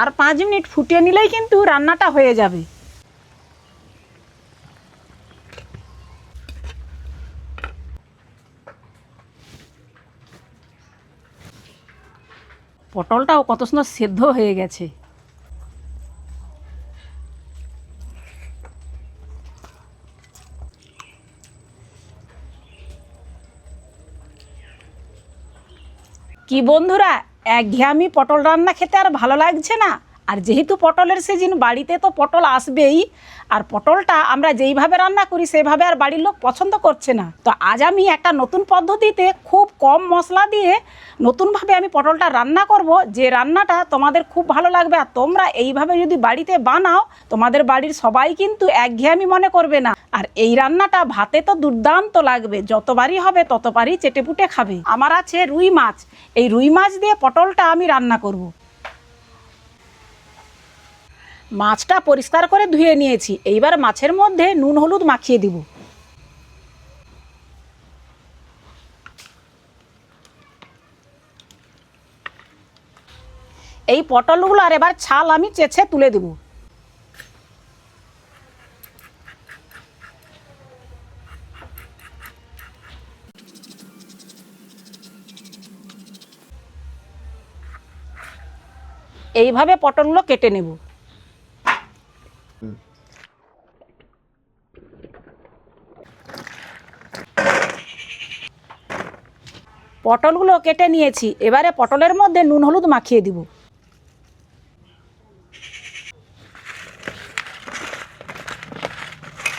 আর পাঁচ মিনিট ফুটিয়ে নিলেই কিন্তু রান্নাটা হয়ে যাবে। পটলটাও কত সুন্দর সেদ্ধ হয়ে গেছে। কি বন্ধুরা একঘেয়ামি পটল রান্না খেতে আর ভালো লাগছে না। আর যেহেতু পটলের সিজন বাড়িতে তো পটল আসবেই। আর পটলটা আমরা যেইভাবে রান্না করি, সেভাবে আর বাড়ির লোক পছন্দ করছে না। তো আজ আমি একটা নতুন পদ্ধতিতে খুব কম মশলা দিয়ে নতুনভাবে আমি পটলটা রান্না করব। যে রান্নাটা তোমাদের খুব ভালো লাগবে, আর তোমরা এইভাবে যদি বাড়িতে বানাও, তোমাদের বাড়ির সবাই কিন্তু একঘেয়ামি মনে করবে না। আর এই রান্নাটা ভাতে তো দুর্দান্ত লাগবে। যতবারই হবে, ততবারই চেটেপুটে খাবে। আমার আছে রুই মাছ। এই রুই মাছ দিয়ে পটলটা আমি রান্না করব। মাছটা পরিষ্কার করে ধুয়ে নিয়েছি। এইবার মাছের মধ্যে নুন, হলুদ মাখিয়ে দিব। এই পটলগুলো আর এবার ছাল আমি চেছে তুলে দেবো। এইভাবে পটলগুলো কেটে নেব। পটলগুলো কেটে নিয়েছি, এবারে পটলের মধ্যে নুন হলুদ মাখিয়ে দিব।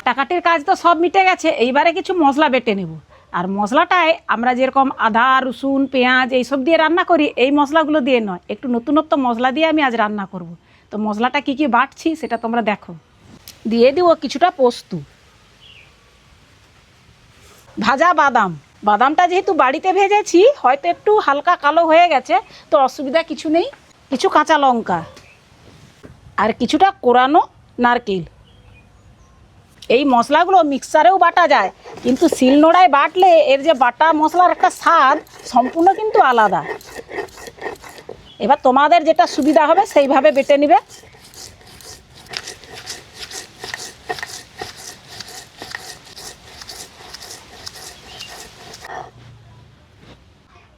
টাকাটির কাজ তো সব মিটে গেছে, এইবারে কিছু মশলা বেটে নেব। আর মশলাটায় আমরা যেরকম আদা, রসুন, পেঁয়াজ এইসব দিয়ে রান্না করি, এই মশলাগুলো দিয়ে নয়। একটু নতুনত্ব মশলা দিয়ে আমি আজ রান্না করব। তো মশলাটা কি কি বাটছি সেটা তোমরা দেখো। দিয়ে দিব কিছুটা পোস্ত। ভাজা বাদাম। বাদামটা যেহেতু বাড়িতে ভেজেছি, হয়তো একটু হালকা কালো হয়ে গেছে, তো অসুবিধা কিছু নেই। কিছু কাঁচা লঙ্কা। আর কিছুটা কোরানো নারকেল। এই মশলাগুলো মিক্সারেও বাটা যায়, কিন্তু শিলনোড়ায় বাটলে এর যে বাটা মশলার একটা স্বাদ সম্পূর্ণ কিন্তু আলাদা। এবার তোমাদের যেটা সুবিধা হবে সেইভাবে বেটে নিবে।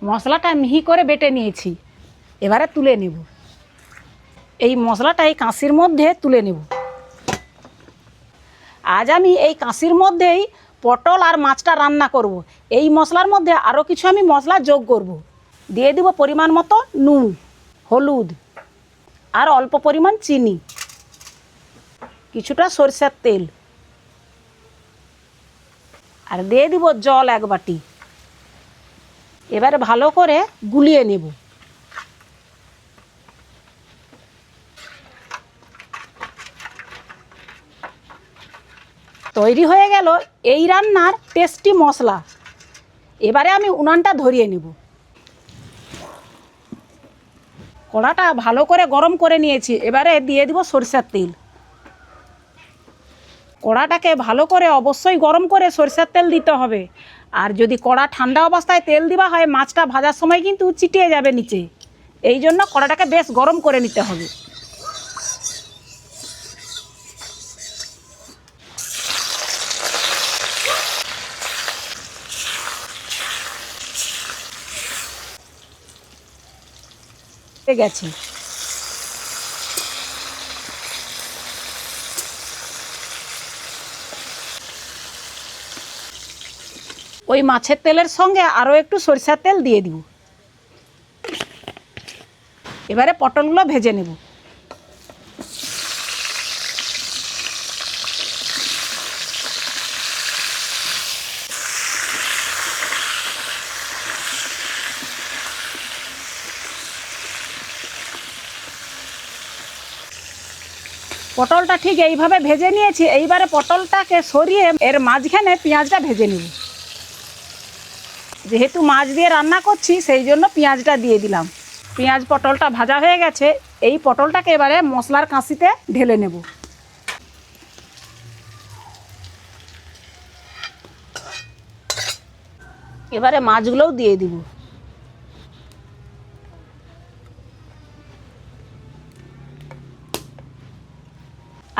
মশলাটা মিহি করে বেটে নিয়েছি, এবারে তুলে নেব। এই মশলাটা এই কাঁসির মধ্যে তুলে নেব। আজ আমি এই কাঁসির মধ্যেই পটল আর মাছটা রান্না করব। এই মশলার মধ্যে আরও কিছু আমি মশলা যোগ করব। দিয়ে দিব পরিমাণ মতো নুন, হলুদ আর অল্প পরিমাণ চিনি, কিছুটা সরষের তেল আর দিয়ে দিব জল এক বাটি এবারে ভালো করে গুলিয়ে নেব তৈরি হয়ে গেল এই রান্নার টেস্টি মশলা। এবারে আমি উনানটা ধরিয়ে নেব। কড়াটা ভালো করে গরম করে নিয়েছি, এবারে দিয়ে দিব সরষের তেল। কড়াটাকে ভালো করে অবশ্যই গরম করে সরষের তেল দিতে হবে। আর যদি কড়া ঠান্ডা অবস্থায় তেল দেওয়া হয়, মাছটা ভাজার সময় কিন্তু চিটিয়ে যাবে নিচে। এই জন্য কড়াটাকে বেশ গরম করে নিতে হবে। গেছে। ওই মাছের তেলের সঙ্গে আরও একটু সরিষার তেল দিয়ে দিব। এবারে পটলগুলো ভেজে নেব। পটলটা ঠিক এইভাবে ভেজে নিয়েছি, এইবারে পটলটাকে সরিয়ে এর মাঝখানে পেঁয়াজটা ভেজে নেব। যেহেতু মাছ দিয়ে রান্না করছি, সেই জন্য পেঁয়াজটা দিয়ে দিলাম। পেঁয়াজ পটলটা ভাজা হয়ে গেছে, এই পটলটাকে এবারে মশলার কাঁশিতে ঢেলে নেব। এবারে মাছগুলোও দিয়ে দিব।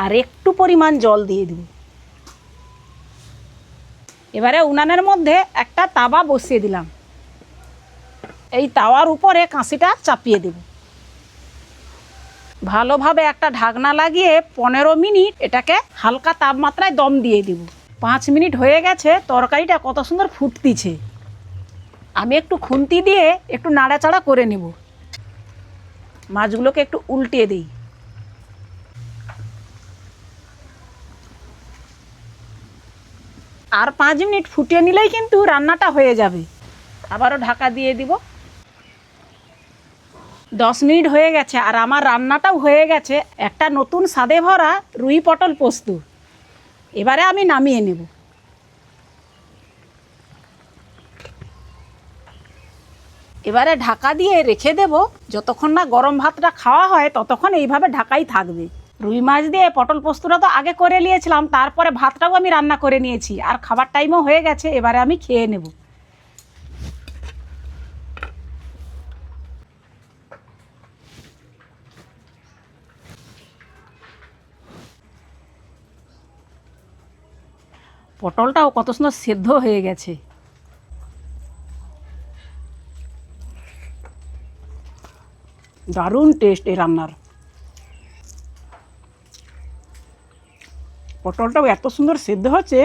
আর একটু পরিমাণ জল দিয়ে দিব। এবারে উনানের মধ্যে একটা তাওয়া বসিয়ে দিলাম। এই তাওয়ার উপরে কাঁচিটা চাপিয়ে দেব। ভালোভাবে একটা ঢাকনা লাগিয়ে পনেরো মিনিট এটাকে হালকা তাপমাত্রায় দম দিয়ে দিব। পাঁচ মিনিট হয়ে গেছে, তরকারিটা কত সুন্দর ফুটতিছে। আমি একটু খুন্তি দিয়ে একটু নাড়াচাড়া করে নেব। মাছগুলোকে একটু উল্টিয়ে দিই। আর পাঁচ মিনিট ফুটিয়ে নিলেই কিন্তু রান্নাটা হয়ে যাবে। আবারও ঢাকা দিয়ে দিব। দশ মিনিট হয়ে গেছে আর আমার রান্নাটাও হয়ে গেছে। একটা নতুন স্বাদে ভরা রুই পটল পোস্ত। এবারে আমি নামিয়ে নেব। এবারে ঢাকা দিয়ে রেখে দেব। যতক্ষণ না গরম ভাতটা খাওয়া হয়, ততক্ষণ এইভাবে ঢাকাই থাকবে। রুই মাছ দিয়ে পটল পোস্তটা তো আগে করে নিয়েছিলাম, তারপরে ভাতটাও আমি রান্না করে নিয়েছি, আর খাবার টাইমও হয়ে গেছে, এবারে আমি খেয়ে নেব। পটলটাও কত সুন্দর সেদ্ধ হয়ে গেছে। দারুণ টেস্ট এই রান্নার। পটলটাও এত সুন্দর সেদ্ধ হচ্ছে।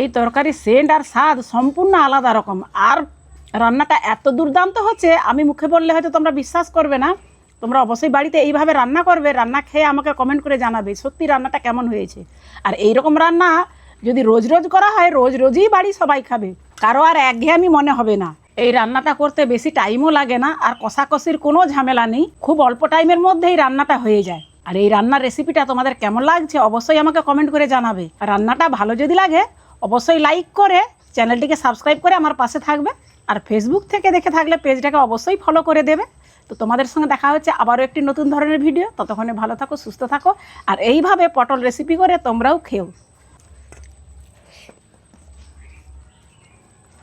এই তরকারির সেন্ট আর স্বাদ সম্পূর্ণ আলাদা রকম। আর রান্নাটা এত দুর্দান্ত হচ্ছে, আমি মুখে বললে হয়তো তোমরা বিশ্বাস করবে না। তোমরা অবশ্যই বাড়িতে এইভাবে রান্না করবে, রান্না খেয়ে আমাকে কমেন্ট করে জানাবে সত্যি রান্নাটা কেমন হয়েছে। আর এই রকম রান্না যদি রোজ রোজ করা হয়, রোজ রোজই বাড়ি সবাই খাবে। কারও আর একঘেয়েমি মনে হবে না। এই রান্নাটা করতে বেশি টাইমও লাগে না, আর কষাকষির কোনো ঝামেলা নেই। খুব অল্প টাইমের মধ্যেই রান্নাটা হয়ে যায়। আর এই রান্নার রেসিপিটা তোমাদের কেমন লাগছে অবশ্যই আমাকে কমেন্ট করে জানাবে। রান্নাটা ভালো যদি লাগে, অবশ্যই লাইক করে চ্যানেলটিকে সাবস্ক্রাইব করে আমার পাশে থাকবে। আর ফেসবুক থেকে দেখে থাকলে পেজটাকে অবশ্যই ফলো করে দেবে। তো তোমাদের সঙ্গে দেখা হচ্ছে আবারও একটি নতুন ধরনের ভিডিও। ততক্ষণে ভালো থাকো, সুস্থ থাকো। আর এইভাবে পটল রেসিপি করে তোমরাও খেও।